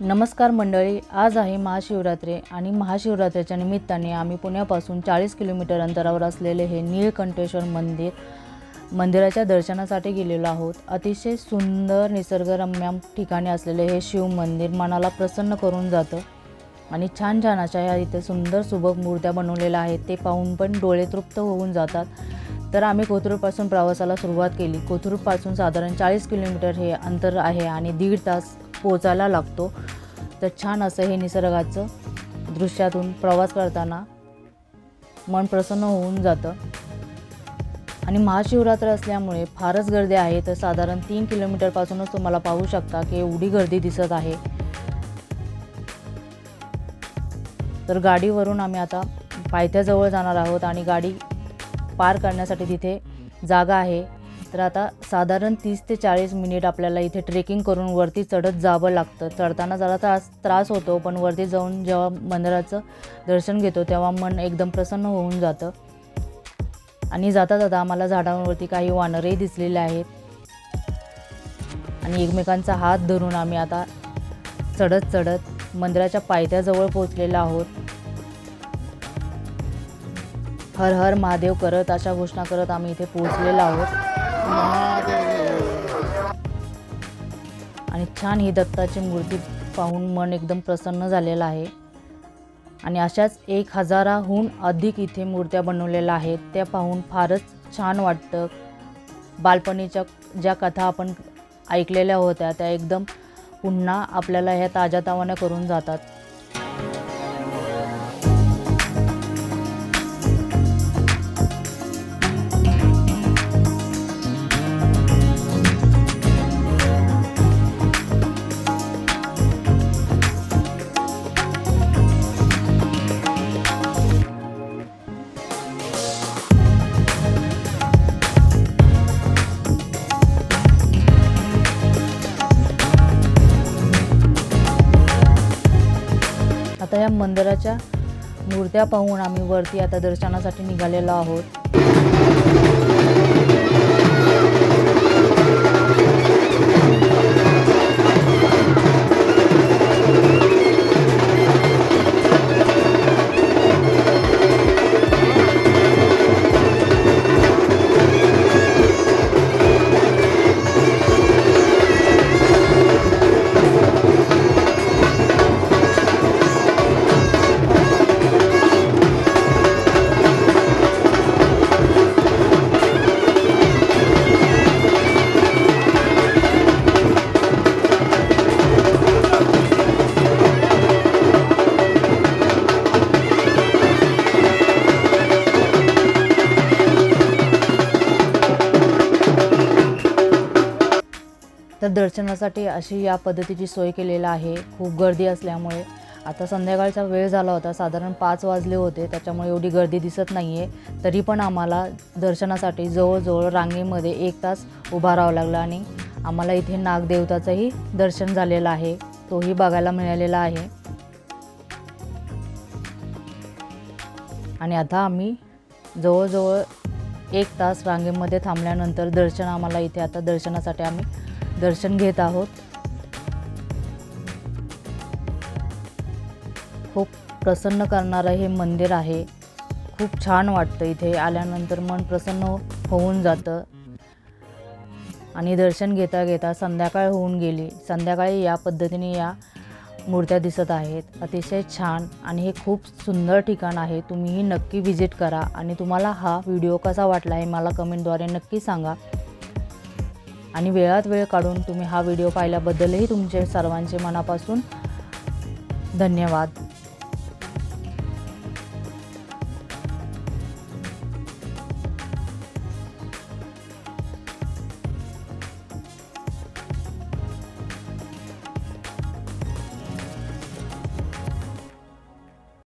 नमस्कार मंडळी आज आहे महाशिवरात्री आणि महाशिवरात्रीच्या निमित्ताने आम्ही पुण्यापासून चाळीस किलोमीटर अंतरावर असलेले हे नीळकंठेश्वर मंदिर मंदिराच्या दर्शनासाठी गेलेलो आहोत. अतिशय सुंदर निसर्गरम्य ठिकाणी असलेले हे शिव मंदिर मनाला प्रसन्न करून जातं आणि छान छान अशा ह्या इथे सुंदर सुबक मूर्त्या बनवलेल्या आहेत. ते पाहून पण डोळे तृप्त होऊन जातात. तर आम्ही कोथरूडपासून प्रवासाला सुरुवात केली. कोथरूडपासून साधारण चाळीस किलोमीटर हे अंतर आहे आणि दीड तास पोचायला लागतो. तर छान असं हे निसर्गाचं दृश्यातून प्रवास करताना मन प्रसन्न होऊन जातं. आणि महाशिवरात्र असल्यामुळे फारच गर्दी आहे तर साधारण तीन किलोमीटरपासूनच तुम्हाला पाहू शकता की एवढी गर्दी दिसत आहे. तर गाडीवरून आम्ही आता पायथ्याजवळ जाणार आहोत आणि गाडी पार करण्यासाठी तिथे जागा आहे. तर आता साधारण तीस ते चाळीस मिनिट आपल्याला इथे ट्रेकिंग करून वरती चढत जावं लागतं. चढताना जरा त्रास त्रास होतो पण वरती जाऊन जेव्हा मंदिराचं दर्शन घेतो तेव्हा मन एकदम प्रसन्न होऊन जातं. आणि जाता जाता आम्हाला झाडांवरती काही वानरही दिसलेले आहेत. आणि एकमेकांचा हात धरून आम्ही आता चढत चढत मंदिराच्या पायथ्याजवळ पोचलेलो आहोत. हर हर महादेव करत अशा घोषणा करत आम्ही इथे पोहोचलेलो आहोत. आणि छान ही दत्ताची मूर्ती पाहून मन एकदम प्रसन्न झालेलं आहे. आणि अशाच एक हजाराहून अधिक इथे मूर्त्या बनवलेल्या आहेत. त्या पाहून फारच छान वाटतं. बालपणीच्या ज्या कथा आपण ऐकलेल्या होत्या त्या एकदम पुन्हा आपल्याला ह्या ताज्यातावानं करून जातात. आता या मंदिराच्या मूर्त्या पाहून आम्ही वरती आता दर्शनासाठी निघालेलो आहोत. तर दर्शनासाठी अशी या पद्धतीची सोय केलेली आहे. खूप गर्दी असल्यामुळे. आता संध्याकाळचा वेळ झाला होता. साधारण पाच वाजले होते. त्याच्यामुळे एवढी गर्दी दिसत नाही आहे तरी पण आम्हाला दर्शनासाठी जवळजवळ रांगेमध्ये एक तास उभा राहावं लागलं आणि आम्हाला इथे नागदेवताचंही दर्शन झालेलं आहे. तोही बघायला मिळालेला आहे. आणि आता आम्ही जवळजवळ एक तास रांगेमध्ये थांबल्यानंतर दर्शन आम्हाला इथे आता दर्शनासाठी आम्ही दर्शन घेत आहोत. खूप प्रसन्न करणारं हे मंदिर आहे. खूप छान वाटतं इथे आल्यानंतर मन प्रसन्न होऊन जातं. आणि दर्शन घेता घेता संध्याकाळ होऊन गेली. संध्याकाळी या पद्धतीने या मूर्त्या दिसत आहेत. अतिशय छान आणि हे खूप सुंदर ठिकाण आहे. तुम्हीही नक्की व्हिजिट करा आणि तुम्हाला हा व्हिडिओ कसा वाटला हे मला कमेंटद्वारे नक्की सांगा. आणि वेळात वेळ काढून तुम्ही हा व्हिडिओ पाहिल्याबद्दलही तुमचे सर्वांचे मनापासून धन्यवाद.